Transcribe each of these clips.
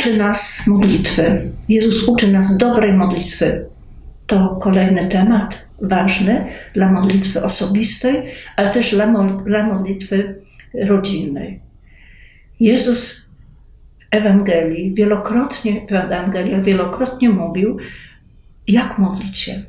uczy nas modlitwy. Jezus uczy nas dobrej modlitwy. To kolejny temat ważny dla modlitwy osobistej, ale też dla, mo- dla modlitwy rodzinnej. Jezus w Ewangelii wielokrotnie, w Ewangeliach wielokrotnie mówił, jak modlić się,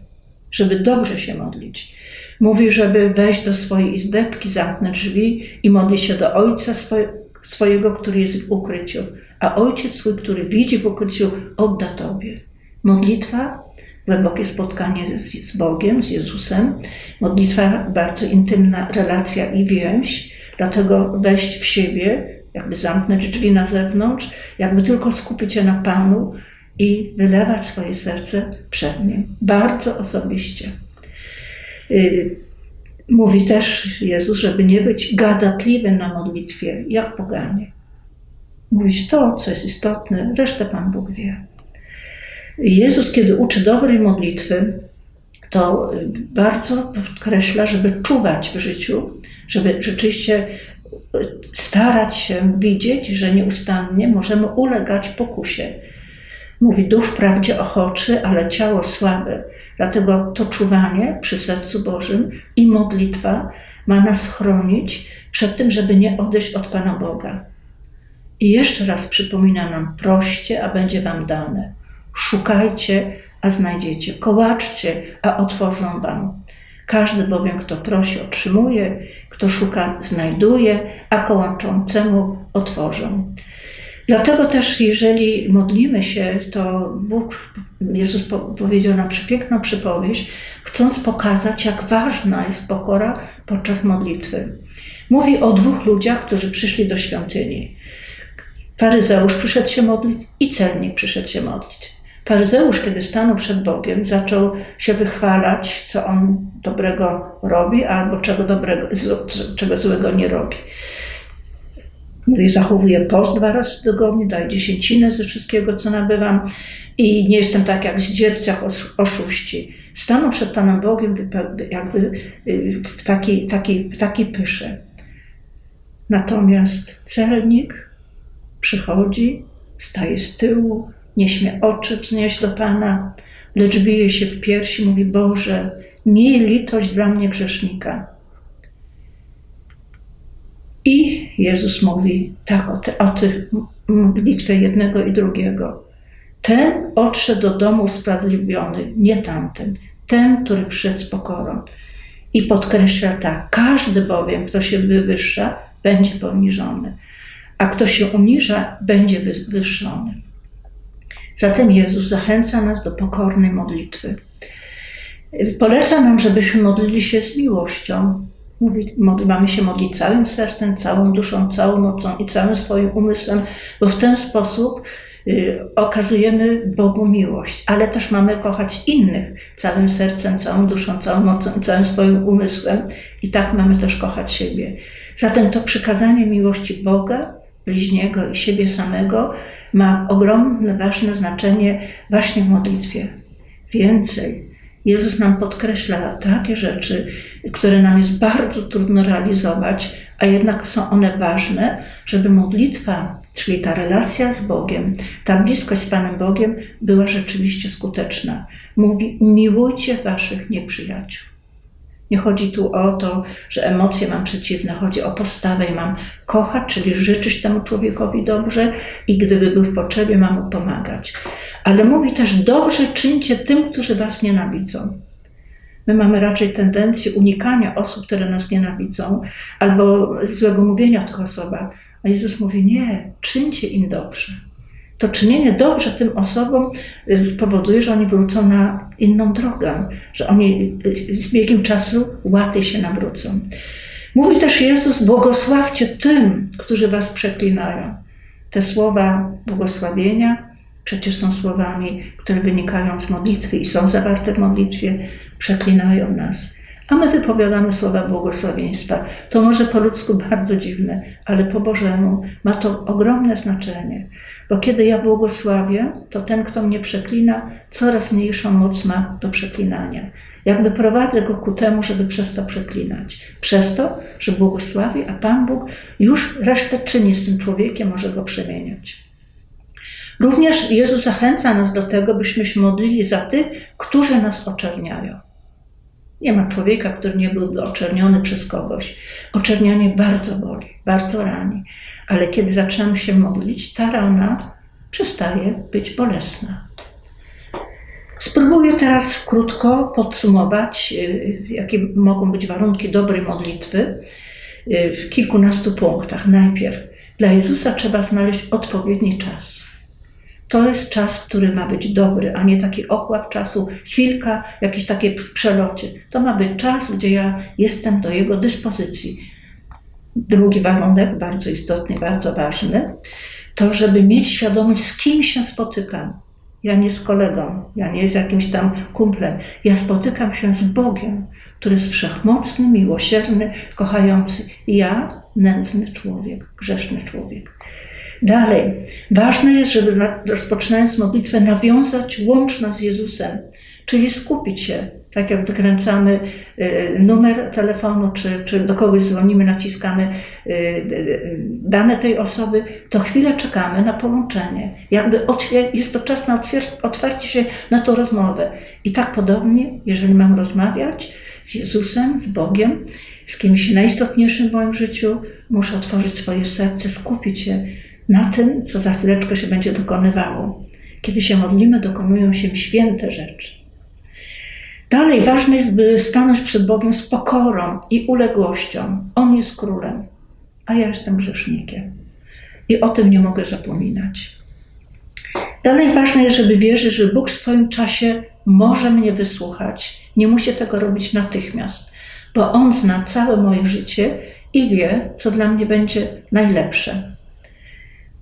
żeby dobrze się modlić. Mówi, żeby wejść do swojej izdebki, zamknąć drzwi i modlić się do Ojca swoje, swojego, który jest w ukryciu, a Ojciec swój, który widzi w ukryciu, odda Tobie. Modlitwa, głębokie spotkanie z, z Bogiem, z Jezusem. Modlitwa, bardzo intymna relacja i więź, dlatego wejść w siebie, jakby zamknąć drzwi na zewnątrz, jakby tylko skupić się na Panu i wylewać swoje serce przed Nim. Bardzo osobiście. Y, Mówi też Jezus, żeby nie być gadatliwym na modlitwie, jak poganie. Mówić to, co jest istotne, resztę Pan Bóg wie. Jezus, kiedy uczy dobrej modlitwy, to bardzo podkreśla, żeby czuwać w życiu, żeby rzeczywiście starać się widzieć, że nieustannie możemy ulegać pokusie. Mówi, duch wprawdzie ochoczy, ale ciało słabe. Dlatego to czuwanie przy sercu Bożym i modlitwa ma nas chronić przed tym, żeby nie odejść od Pana Boga. I jeszcze raz przypomina nam: proście, a będzie Wam dane. Szukajcie, a znajdziecie. Kołaczcie, a otworzą Wam. Każdy bowiem, kto prosi, otrzymuje, kto szuka, znajduje, a kołaczącemu otworzą. Dlatego też, jeżeli modlimy się, to Bóg, Jezus powiedział nam przepiękną przypowieść, chcąc pokazać, jak ważna jest pokora podczas modlitwy. Mówi o dwóch ludziach, którzy przyszli do świątyni. Faryzeusz przyszedł się modlić i celnik przyszedł się modlić. Faryzeusz, kiedy stanął przed Bogiem, zaczął się wychwalać, co on dobrego robi, albo czego, dobrego, czego złego nie robi. Mówi, zachowuję post dwa razy w tygodniu, daję dziesięcinę ze wszystkiego, co nabywam i nie jestem tak jak zdziercach oszuści. Stanął przed Panem Bogiem jakby w takiej, takiej, takiej pysze. Natomiast celnik przychodzi, staje z tyłu, nie śmie oczy wznieść do Pana, lecz bije się w piersi, mówi: Boże, miej litość dla mnie grzesznika. I Jezus mówi tak o, te, tych modlitwie jednego i drugiego. Ten odszedł do domu usprawiedliwiony, nie tamten. Ten, który przyszedł z pokorą. I podkreśla tak, każdy bowiem, kto się wywyższa, będzie poniżony, a kto się uniża, będzie wywyższony. Zatem Jezus zachęca nas do pokornej modlitwy. Poleca nam, żebyśmy modlili się z miłością, Mówi, mamy się modlić całym sercem, całą duszą, całą mocą i całym swoim umysłem, bo w ten sposób y, okazujemy Bogu miłość, ale też mamy kochać innych całym sercem, całą duszą, całą mocą całym swoim umysłem i tak mamy też kochać siebie. Zatem to przykazanie miłości Boga, bliźniego i siebie samego ma ogromne, ważne znaczenie właśnie w modlitwie. Więcej, Jezus nam podkreśla takie rzeczy, które nam jest bardzo trudno realizować, a jednak są one ważne, żeby modlitwa, czyli ta relacja z Bogiem, ta bliskość z Panem Bogiem była rzeczywiście skuteczna. Mówi: miłujcie waszych nieprzyjaciół. Nie chodzi tu o to, że emocje mam przeciwne, chodzi o postawę i mam kochać, czyli życzyć temu człowiekowi dobrze i gdyby był w potrzebie, mam mu pomagać. Ale mówi też, dobrze czyńcie tym, którzy was nienawidzą. My mamy raczej tendencję unikania osób, które nas nienawidzą, albo złego mówienia o tych osobach. A Jezus mówi, nie, czyńcie im dobrze to czynienie dobrze tym osobom y, spowoduje, że oni wrócą na inną drogę, że oni y, z biegiem czasu łatwiej się nawrócą. Mówi też Jezus: Błogosławcie tym, którzy was przeklinają. Te słowa błogosławienia przecież są słowami, które wynikają z modlitwy i są zawarte w modlitwie, przeklinają nas a my wypowiadamy słowa błogosławieństwa. To może po ludzku bardzo dziwne, ale po Bożemu ma to ogromne znaczenie, bo kiedy ja błogosławię, to ten, kto mnie przeklina, coraz mniejszą moc ma do przeklinania. Jakby prowadzę go ku temu, żeby przez to przeklinać. Przez to, że błogosławi, a Pan Bóg już resztę czyni z tym człowiekiem, może go przemieniać. Również Jezus zachęca nas do tego, byśmy się modlili za tych, którzy nas oczerniają. Nie ma człowieka, który nie byłby oczerniony przez kogoś. Oczernianie bardzo boli, bardzo rani, ale kiedy zaczynamy się modlić, ta rana przestaje być bolesna. Spróbuję teraz krótko podsumować, y, jakie mogą być warunki dobrej modlitwy y, w kilkunastu punktach. Najpierw, dla Jezusa trzeba znaleźć odpowiedni czas. To jest czas, który ma być dobry, a nie taki ochłap czasu, chwilka, jakieś takie w przelocie. To ma być czas, gdzie ja jestem do Jego dyspozycji. Drugi warunek, bardzo istotny, bardzo ważny, to żeby mieć świadomość, z kim się spotykam. Ja nie z kolegą, ja nie z jakimś tam kumplem. Ja spotykam się z Bogiem, który jest wszechmocny, miłosierny, kochający. Ja, nędzny człowiek, grzeszny człowiek. Dalej, ważne jest, żeby rozpoczynając modlitwę nawiązać łączność z Jezusem, czyli skupić się, tak jak wykręcamy y, numer telefonu, czy, czy do kogoś dzwonimy, naciskamy y, y, dane tej osoby, to chwilę czekamy na połączenie. Jakby jest to czas na otwarcie się na tą rozmowę. I tak podobnie, jeżeli mam rozmawiać z Jezusem, z Bogiem, z kimś najistotniejszym w moim życiu, muszę otworzyć swoje serce, skupić się na tym, co za chwileczkę się będzie dokonywało. Kiedy się modlimy, dokonują się święte rzeczy. Dalej ważne jest, by stanąć przed Bogiem z pokorą i uległością. On jest królem, a ja jestem grzesznikiem. I o tym nie mogę zapominać. Dalej ważne jest, żeby wierzyć, że Bóg w swoim czasie może mnie wysłuchać. Nie musi tego robić natychmiast, bo On zna całe moje życie i wie, co dla mnie będzie najlepsze.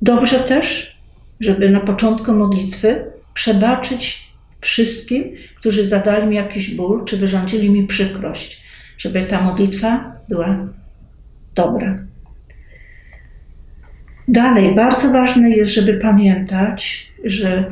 Dobrze też, żeby na początku modlitwy przebaczyć wszystkim, którzy zadali mi jakiś ból, czy wyrządzili mi przykrość, żeby ta modlitwa była dobra. Dalej, bardzo ważne jest, żeby pamiętać, że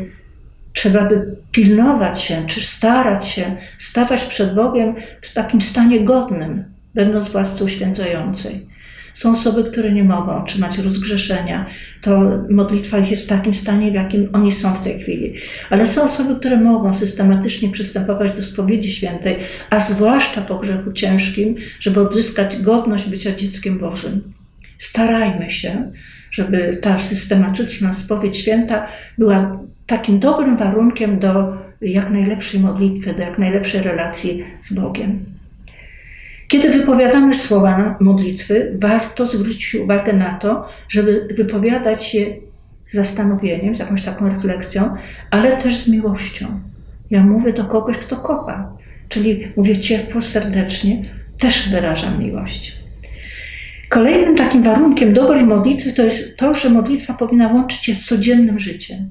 trzeba by pilnować się, czy starać się stawać przed Bogiem w takim stanie godnym, będąc własną święcającej. Są osoby, które nie mogą otrzymać rozgrzeszenia. To modlitwa ich jest w takim stanie, w jakim oni są w tej chwili. Ale są osoby, które mogą systematycznie przystępować do spowiedzi świętej, a zwłaszcza po grzechu ciężkim, żeby odzyskać godność bycia dzieckiem Bożym. Starajmy się, żeby ta systematyczna spowiedź święta była takim dobrym warunkiem do jak najlepszej modlitwy, do jak najlepszej relacji z Bogiem. Kiedy wypowiadamy słowa modlitwy, warto zwrócić uwagę na to, żeby wypowiadać je z zastanowieniem, z jakąś taką refleksją, ale też z miłością. Ja mówię do kogoś, kto kocha, czyli mówię ciepło, serdecznie, też wyrażam miłość. Kolejnym takim warunkiem dobrej modlitwy to jest to, że modlitwa powinna łączyć się z codziennym życiem.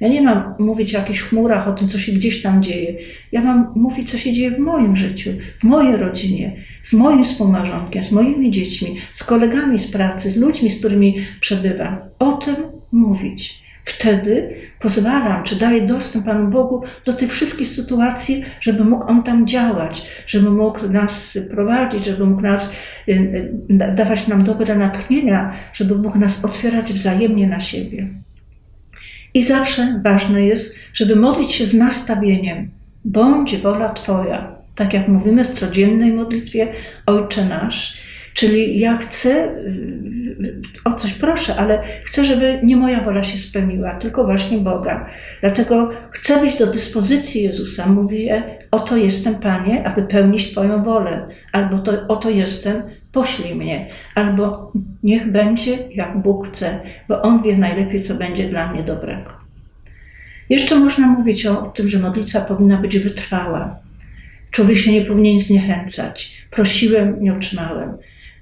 Ja nie mam mówić o jakichś chmurach, o tym, co się gdzieś tam dzieje. Ja mam mówić, co się dzieje w moim życiu, w mojej rodzinie, z moim współmałżonkiem, z moimi dziećmi, z kolegami z pracy, z ludźmi, z którymi przebywam. O tym mówić. Wtedy pozwalam, czy daję dostęp Panu Bogu do tych wszystkich sytuacji, żeby mógł On tam działać, żeby mógł nas prowadzić, żeby mógł nas y, y, dawać nam dobre natchnienia, żeby mógł nas otwierać wzajemnie na siebie. I zawsze ważne jest, żeby modlić się z nastawieniem: bądź wola Twoja. Tak jak mówimy w codziennej modlitwie Ojcze Nasz. Czyli ja chcę, o coś proszę, ale chcę, żeby nie moja wola się spełniła, tylko właśnie Boga. Dlatego chcę być do dyspozycji Jezusa. Mówię, oto jestem, Panie, aby pełnić Twoją wolę. Albo to, oto jestem, poślij mnie, albo niech będzie jak Bóg chce, bo On wie najlepiej, co będzie dla mnie dobrego. Jeszcze można mówić o tym, że modlitwa powinna być wytrwała. Człowiek się nie powinien zniechęcać. Prosiłem, nie otrzymałem.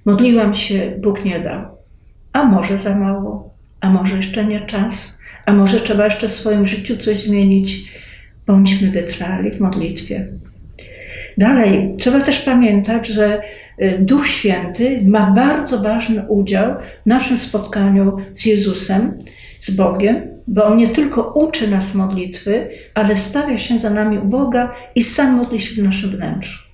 Modliłam się, Bóg nie dał. A może za mało, a może jeszcze nie czas, a może trzeba jeszcze w swoim życiu coś zmienić. Bądźmy wytrwali w modlitwie. Dalej, trzeba też pamiętać, że Duch Święty ma bardzo ważny udział w naszym spotkaniu z Jezusem, z Bogiem, bo On nie tylko uczy nas modlitwy, ale stawia się za nami u Boga i sam modli się w naszym wnętrzu.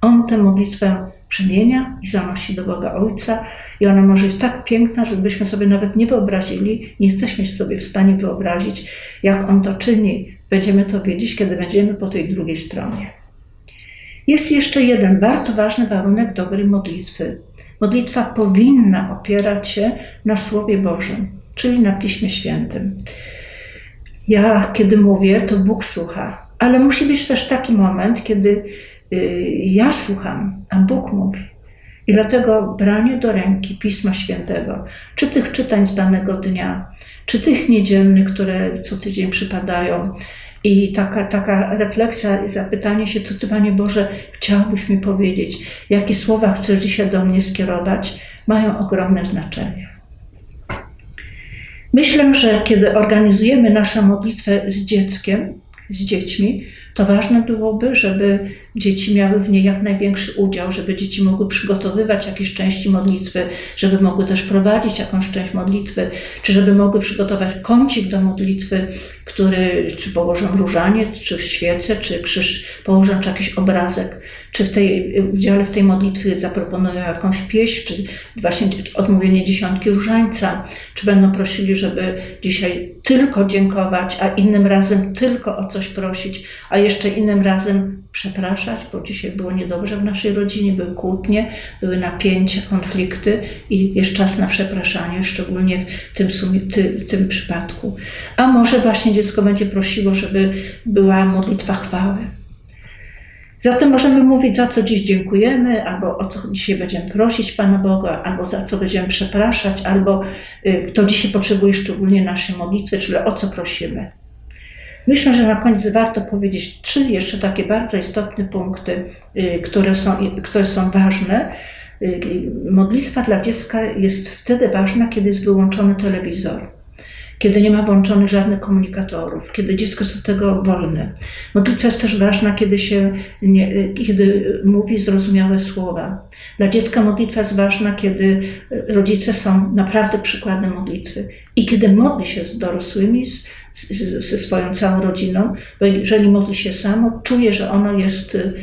On tę modlitwę przemienia i zanosi do Boga Ojca i ona może być tak piękna, żebyśmy sobie nawet nie wyobrazili, nie jesteśmy sobie w stanie wyobrazić, jak On to czyni. Będziemy to wiedzieć, kiedy będziemy po tej drugiej stronie. Jest jeszcze jeden bardzo ważny warunek dobrej modlitwy. Modlitwa powinna opierać się na Słowie Bożym, czyli na Piśmie Świętym. Ja, kiedy mówię, to Bóg słucha, ale musi być też taki moment, kiedy y, ja słucham, a Bóg mówi. I dlatego branie do ręki Pisma Świętego, czy tych czytań z danego dnia, czy tych niedzielnych, które co tydzień przypadają, i taka, taka refleksja i zapytanie się, co Ty, Panie Boże, chciałbyś mi powiedzieć, jakie słowa chcesz dzisiaj do mnie skierować, mają ogromne znaczenie. Myślę, że kiedy organizujemy naszą modlitwę z dzieckiem, z dziećmi, to ważne byłoby, żeby dzieci miały w niej jak największy udział, żeby dzieci mogły przygotowywać jakieś części modlitwy, żeby mogły też prowadzić jakąś część modlitwy, czy żeby mogły przygotować kącik do modlitwy, który czy położą różaniec, czy świecę, czy krzyż położą, czy jakiś obrazek, czy w tej udziale w tej modlitwie zaproponują jakąś pieśń, czy właśnie odmówienie dziesiątki różańca, czy będą prosili, żeby dzisiaj tylko dziękować, a innym razem tylko o coś prosić, a jeszcze innym razem przepraszać, bo dzisiaj było niedobrze w naszej rodzinie, były kłótnie, były napięcia, konflikty i jest czas na przepraszanie, szczególnie w tym, sumie, ty, tym przypadku. A może właśnie dziecko będzie prosiło, żeby była modlitwa chwały. Zatem możemy mówić, za co dziś dziękujemy, albo o co dzisiaj będziemy prosić Pana Boga, albo za co będziemy przepraszać, albo y, kto dzisiaj potrzebuje szczególnie naszej modlitwy, czyli o co prosimy. Myślę, że na koniec warto powiedzieć trzy jeszcze takie bardzo istotne punkty, y, które są, które są ważne. Y, modlitwa dla dziecka jest wtedy ważna, kiedy jest wyłączony telewizor kiedy nie ma włączonych żadnych komunikatorów, kiedy dziecko jest do tego wolne. Modlitwa jest też ważna, kiedy, się nie, kiedy mówi zrozumiałe słowa. Dla dziecka modlitwa jest ważna, kiedy rodzice są naprawdę przykładem modlitwy i kiedy modli się z dorosłymi, z, z, ze swoją całą rodziną, bo jeżeli modli się samo, czuje, że ono jest, y,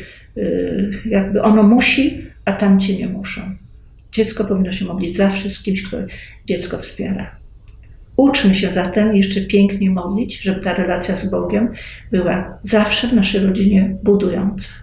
jakby ono musi, a tamci nie muszą. Dziecko powinno się modlić zawsze z kimś, kto dziecko wspiera. Uczmy się zatem jeszcze piękniej modlić, żeby ta relacja z Bogiem była zawsze w naszej rodzinie budująca.